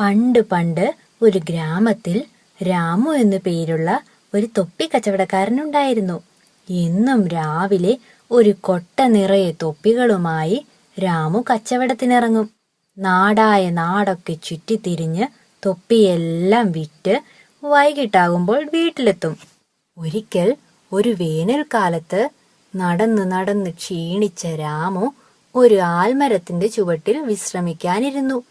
പണ്ട് പണ്ട് ഒരു ഗ്രാമത്തിൽ രാമു എന്നു പേരുള്ള ഒരു തൊപ്പി കച്ചവടക്കാരനുണ്ടായിരുന്നു. എന്നും രാവിലെ ഒരു കൊട്ട നിറയെ തൊപ്പികളുമായി രാമു കച്ചവടത്തിനിറങ്ങും. നാടായ നാടൊക്കെ ചുറ്റിത്തിരിഞ്ഞ് തൊപ്പിയെല്ലാം വിറ്റ് വൈകിട്ടാകുമ്പോൾ വീട്ടിലെത്തും. ഒരിക്കൽ ഒരു വേനൽക്കാലത്ത് നടന്ന് നടന്ന് ക്ഷീണിച്ച രാമു ഒരു ആൽമരത്തിന്റെ ചുവട്ടിൽ വിശ്രമിക്കാനിരുന്നു.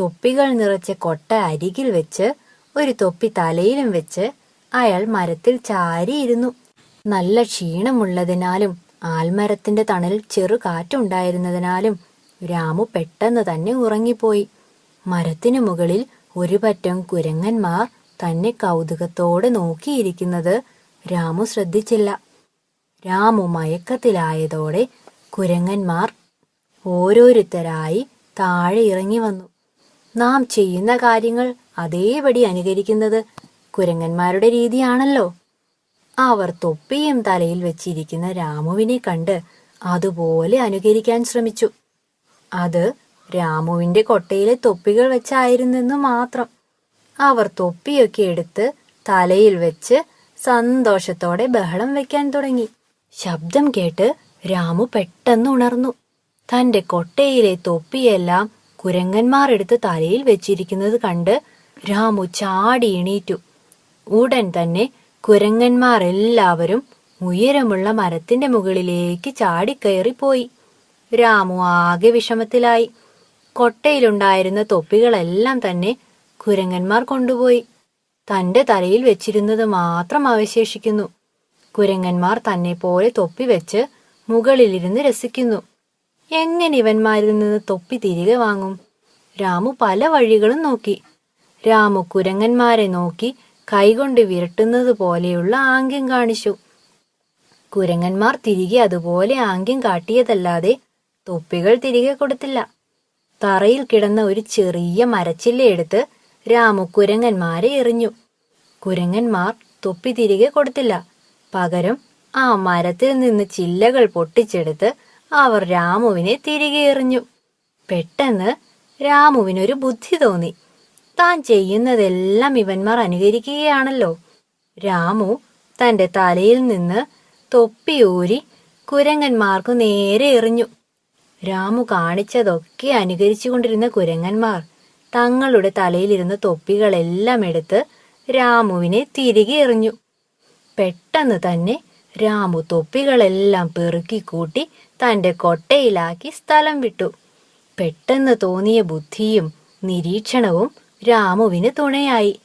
തൊപ്പികൾ നിറച്ച കൊട്ട അരികിൽ വെച്ച് ഒരു തൊപ്പി തലയിലും വെച്ച് അയാൾ മരത്തിൽ ചാരിയിരുന്നു. നല്ല ക്ഷീണമുള്ളതിനാലും ആൽമരത്തിന്റെ തണൽ ചെറു കാറ്റുണ്ടായിരുന്നതിനാലും രാമു പെട്ടെന്ന് തന്നെ ഉറങ്ങിപ്പോയി. മരത്തിനു മുകളിൽ ഒരു പറ്റം കുരങ്ങന്മാർ തന്നെ കൗതുകത്തോടെ നോക്കിയിരിക്കുന്നത് രാമു ശ്രദ്ധിച്ചില്ല. രാമു മയക്കത്തിലായതോടെ കുരങ്ങന്മാർ ഓരോരുത്തരായി താഴെ ഇറങ്ങി വന്നു. നാം ചെയ്യുന്ന കാര്യങ്ങൾ അതേപടി അനുകരിക്കുന്നത് കുരങ്ങന്മാരുടെ രീതിയാണല്ലോ. അവർ തൊപ്പിയും തലയിൽ വെച്ചിരിക്കുന്ന രാമുവിനെ കണ്ട് അതുപോലെ അനുകരിക്കാൻ ശ്രമിച്ചു. അത് രാമുവിന്റെ കൊട്ടയിലെ തൊപ്പികൾ വെച്ചായിരുന്നെന്ന് മാത്രം. അവർ തൊപ്പിയൊക്കെ എടുത്ത് തലയിൽ വെച്ച് സന്തോഷത്തോടെ ബഹളം വെക്കാൻ തുടങ്ങി. ശബ്ദം കേട്ട് രാമു പെട്ടെന്ന് ഉണർന്നു. തന്റെ കൊട്ടയിലെ തൊപ്പിയെല്ലാം കുരങ്ങന്മാർ എടുത്ത് തലയിൽ വെച്ചിരിക്കുന്നത് കണ്ട് രാമു ചാടി എണീറ്റു. ഉടൻ തന്നെ കുരങ്ങന്മാർ എല്ലാവരും ഉയരമുള്ള മരത്തിന്റെ മുകളിലേക്ക് ചാടിക്കയറിപ്പോയി. രാമു ആകെ വിഷമത്തിലായി. കൊട്ടയിലുണ്ടായിരുന്ന തൊപ്പികളെല്ലാം തന്നെ കുരങ്ങന്മാർ കൊണ്ടുപോയി. തന്റെ തലയിൽ വെച്ചിരുന്നത് മാത്രം അവശേഷിക്കുന്നു. കുരങ്ങന്മാർ തന്നെ പോലെ തൊപ്പി വെച്ച് മുകളിലിരുന്ന് രസിക്കുന്നു. എങ്ങനെ ഇവന്മാരിൽ നിന്ന് തൊപ്പി തിരികെ വാങ്ങും? രാമു പല വഴികളും നോക്കി. രാമു കുരങ്ങന്മാരെ നോക്കി കൈകൊണ്ട് വിരട്ടുന്നത് പോലെയുള്ള ആംഗ്യം കാണിച്ചു. കുരങ്ങന്മാർ തിരികെ അതുപോലെ ആംഗ്യം കാട്ടിയതല്ലാതെ തൊപ്പികൾ തിരികെ കൊടുത്തില്ല. തറയിൽ കിടന്ന ഒരു ചെറിയ മരച്ചില്ലയെടുത്ത് രാമു കുരങ്ങന്മാരെ എറിഞ്ഞു. കുരങ്ങന്മാർ തൊപ്പി തിരികെ കൊടുത്തില്ല. പകരം ആ മരത്തിൽ നിന്ന് ചില്ലകൾ പൊട്ടിച്ചെടുത്ത് അവർ രാമുവിനെ തിരികെ എറിഞ്ഞു. പെട്ടെന്ന് രാമുവിനൊരു ബുദ്ധി തോന്നി. താൻ ചെയ്യുന്നതെല്ലാം ഇവന്മാർ അനുകരിക്കുകയാണല്ലോ. രാമു തന്റെ തലയിൽ നിന്ന് തൊപ്പിയൂരി കുരങ്ങന്മാർക്കു നേരെ എറിഞ്ഞു. രാമു കാണിച്ചതൊക്കെ അനുകരിച്ചുകൊണ്ടിരുന്ന കുരങ്ങന്മാർ തങ്ങളുടെ തലയിലിരുന്ന തൊപ്പികളെല്ലാം എടുത്ത് രാമുവിനെ തിരികെ എറിഞ്ഞു. പെട്ടെന്ന് തന്നെ രാമു തൊപ്പികളെല്ലാം പെറുക്കിക്കൂട്ടി തന്റെ കൊട്ടയിലാക്കി സ്ഥലം വിട്ടു. പെട്ടെന്ന് തോന്നിയ ബുദ്ധിയും നിരീക്ഷണവും രാമുവിന് തുണയായി.